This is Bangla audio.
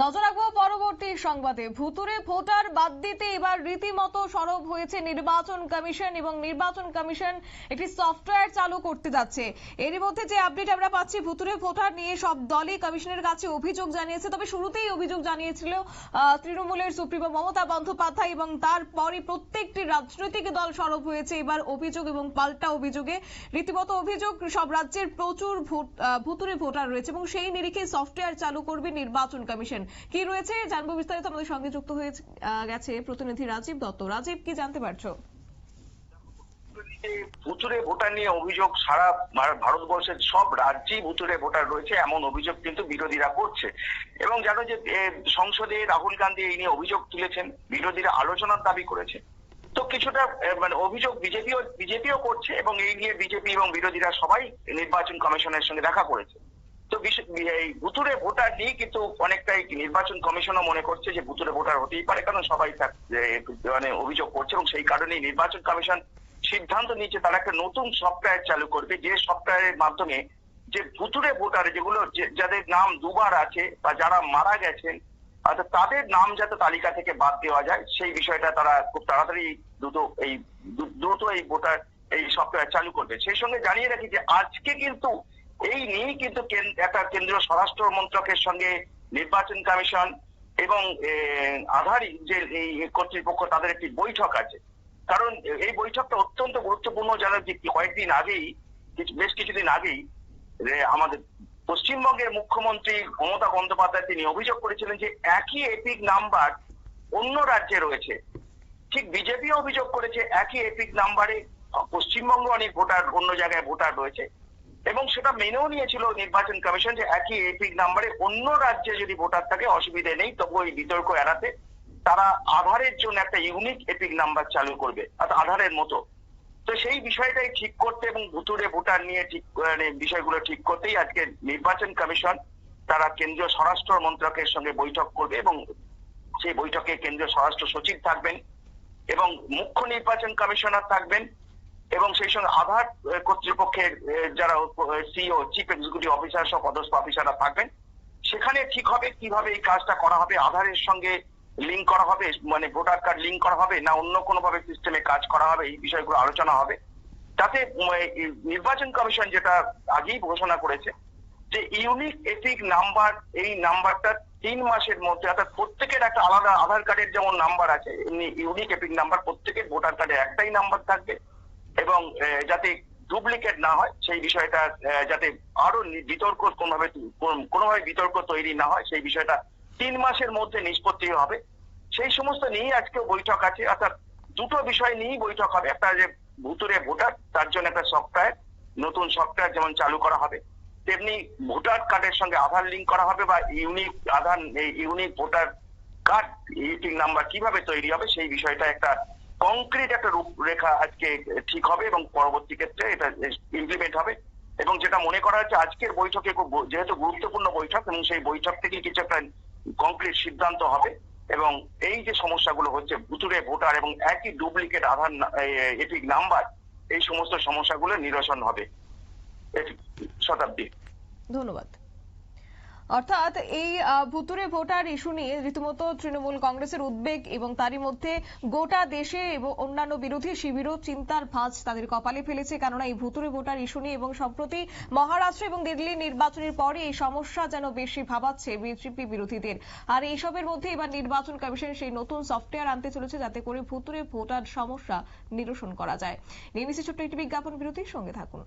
নজর রাখব পরবর্তী সংবাদে। ভুতুরে ভোটার বাদ দিতে এবার রীতিমতো সরব হয়েছে নির্বাচন কমিশন এবং নির্বাচন কমিশন একটি সফটওয়্যার চালু করতে যাচ্ছে। এরই মধ্যে যে আপডেট আমরা পাচ্ছি ভুতুরে ভোটার নিয়ে সব দলই কমিশনের কাছে অভিযোগ জানিয়েছে, তবে শুরুতেই অভিযোগ জানিয়েছিল তৃণমূলের সুপ্রিমো মমতা বন্দ্যোপাধ্যায় এবং তারপরে প্রত্যেকটি রাজনৈতিক দল সরব হয়েছে। এবার অভিযোগ এবং পাল্টা অভিযোগে রীতিমতো অভিযোগ, সব রাজ্যের প্রচুর ভুতুরে ভোটার রয়েছে এবং সেই নিরিখে সফটওয়্যার চালু করবে নির্বাচন কমিশন। কি রয়েছে জানব বিস্তারিত। আমাদের সঙ্গে যুক্ত হয়ে গেছে প্রতিনিধি রাজীব দত্ত। রাজীব, কি জানতে পারছ? ভুতুরে ভোটার নিয়ে অভিযোগ সারা ভারতবর্ষের সব রাজ্যেই ভুতুরে ভোটার রয়েছে, এমন অভিযোগ কিন্তু বিরোধীরা করছে। এবং জানো যে সংসদে রাহুল গান্ধী এই নিয়ে অভিযোগ তুলেছেন, বিরোধীরা আলোচনার দাবি করেছে। তো কিছুটা মানে অভিযোগ বিজেপিও বিজেপিও করছে এবং এই নিয়ে বিজেপি এবং বিরোধীরা সবাই নির্বাচন কমিশনের সঙ্গে দেখা করেছে। তো ভুতুরে ভোটার নিয়ে কিন্তু অনেকটাই নির্বাচন কমিশনও মনে করছে যে ভুতুরে ভোটার হতেই পারে, কারণ সবাই মানে অভিযোগ করছে এবং সেই কারণেই নির্বাচন কমিশন সিদ্ধান্ত নিয়েছে তারা একটা নতুন সফটওয়্যার চালু করবে, যে সফটওয়্যারের মাধ্যমে যে ভুতুরে ভোটার যেগুলো যাদের নাম দুবার আছে বা যারা মারা গেছেন অর্থাৎ তাদের নাম যাতে তালিকা থেকে বাদ দেওয়া যায়, সেই বিষয়টা তারা খুব তাড়াতাড়ি দ্রুত এই দ্রুত এই ভোটার এই সফটওয়্যার চালু করবে। সেই সঙ্গে জানিয়ে রাখি যে আজকে কিন্তু এই নিয়েই কিন্তু কেন- একটা কেন্দ্রীয় স্বরাষ্ট্র মন্ত্রকের সঙ্গে নির্বাচন কমিশন এবং আধার যে এই কর্তৃপক্ষ, তাদের একটি বৈঠক আছে। কারণ এই বৈঠকটা অত্যন্ত গুরুত্বপূর্ণ জানার যে কয়েকদিন আগেই বেশ কিছুদিন আগেই আমাদের পশ্চিমবঙ্গের মুখ্যমন্ত্রী মমতা বন্দ্যোপাধ্যায় তিনি অভিযোগ করেছিলেন যে একই এপিক নাম্বার অন্য রাজ্যে রয়েছে। ঠিক বিজেপি অভিযোগ করেছে একই এপিক নাম্বারে, পশ্চিমবঙ্গ অনেক ভোটার, অন্য জায়গায় ভোটার রয়েছে। এবং সেটা মেনেও নিয়েছিল নির্বাচন কমিশন যে একই এপিক নাম্বারে অন্য রাজ্যে যদি ভোটার থাকে, অসুবিধে নেই তবু ওই বিতর্ক এড়াতে তারা আধারের জন্য একটা ইউনিক এপিক নাম্বার চালু করবে, অর্থাৎ আধারের মতো। তো সেই বিষয়টাই ঠিক করতে এবং ভুতুরে ভোটার নিয়ে ঠিক মানে বিষয়গুলো ঠিক করতেই আজকে নির্বাচন কমিশন তারা কেন্দ্রীয় স্বরাষ্ট্র মন্ত্রকের সঙ্গে বৈঠক করবে এবং সেই বৈঠকে কেন্দ্রীয় স্বরাষ্ট্র সচিব থাকবেন এবং মুখ্য নির্বাচন কমিশনার থাকবেন। এবং সেই সঙ্গে আধার কর্তৃপক্ষের যারা সিও, চিফ এক্সিকিউটিভ অফিসার সব পদস্থ অফিসাররা থাকবেন। সেখানে ঠিক হবে কীভাবে এই কাজটা করা হবে, আধারের সঙ্গে লিঙ্ক করা হবে মানে ভোটার কার্ড লিঙ্ক করা হবে, না অন্য কোনো ভাবে সিস্টেমে কাজ করা হবে, এই বিষয়গুলো আলোচনা হবে। তাতে নির্বাচন কমিশন যেটা আগেই ঘোষণা করেছে, যে ইউনিক এপিক নাম্বার, এই নাম্বারটা তিন মাসের মধ্যে, অর্থাৎ প্রত্যেকের একটা আলাদা আধার কার্ডের যেমন নাম্বার আছে ইউনিক এপিক নাম্বার, প্রত্যেকের ভোটার কার্ডে একটাই নাম্বার থাকবে। এবং যাতে ডুপ্লিকেট না হয়, সেই বিষয়টা যাতে আরও বিতর্ক কোনোভাবে কোনোভাবে বিতর্ক তৈরি না হয়, সেই বিষয়টা তিন মাসের মধ্যে নিষ্পত্তি হবে। সেই সমস্ত নিয়েই আজকে বৈঠক আছে। অর্থাৎ দুটো বিষয় নিয়েই বৈঠক হবে। একটা যে ভুতুরে ভোটার, তার জন্য একটা সফটওয়্যার, নতুন সফটওয়্যার যেমন চালু করা হবে, তেমনি ভোটার কার্ডের সঙ্গে আধার লিঙ্ক করা হবে বা unique Aadhaar unique voter card ইউটিং number কীভাবে তৈরি হবে, সেই বিষয়টা একটা কংক্রিট একটা রূপরেখা আজকে ঠিক হবে এবং পরবর্তী ক্ষেত্রে এটা ইমপ্লিমেন্ট হবে। এবং যেটা মনে করা হচ্ছে, আজকের বৈঠকে যেহেতু গুরুত্বপূর্ণ বৈঠক, এবং সেই বৈঠক থেকে কিছু একটা কংক্রিট সিদ্ধান্ত হবে। এবং এই যে সমস্যাগুলো হচ্ছে ভুতুরে ভোটার এবং একই ডুপ্লিকেট আধার এপিক নাম্বার, এই সমস্ত সমস্যাগুলো নিরসন হবে। শতাব্দী ধন্যবাদ। অর্থাৎ এই ভুতুরে ভোটার ইস্যু নিয়ে রীতিমতো তৃণমূল কংগ্রেসের উদ্বেগ এবং তারই মধ্যে গোটা দেশে এবং অন্যান্য বিরোধী শিবিরও চিন্তার ভাঁজ তাদের কপালে ফেলেছে। কেননা এই ভুতুরে ভোটার ইস্যু নিয়ে এবং সম্প্রতি মহারাষ্ট্র এবং দিল্লি নির্বাচনের পরে এই সমস্যা যেন বেশি ভাবাচ্ছে বিজেপি বিরোধীদের। আর এইসবের মধ্যে এবার নির্বাচন কমিশন সেই নতুন সফটওয়্যার আনতে চলেছে যাতে করে ভুতুরে ভোটার সমস্যা নিরসন করা যায়। নিয়ে ছোট্ট একটি বিজ্ঞাপন বিরতির সঙ্গে থাকুন।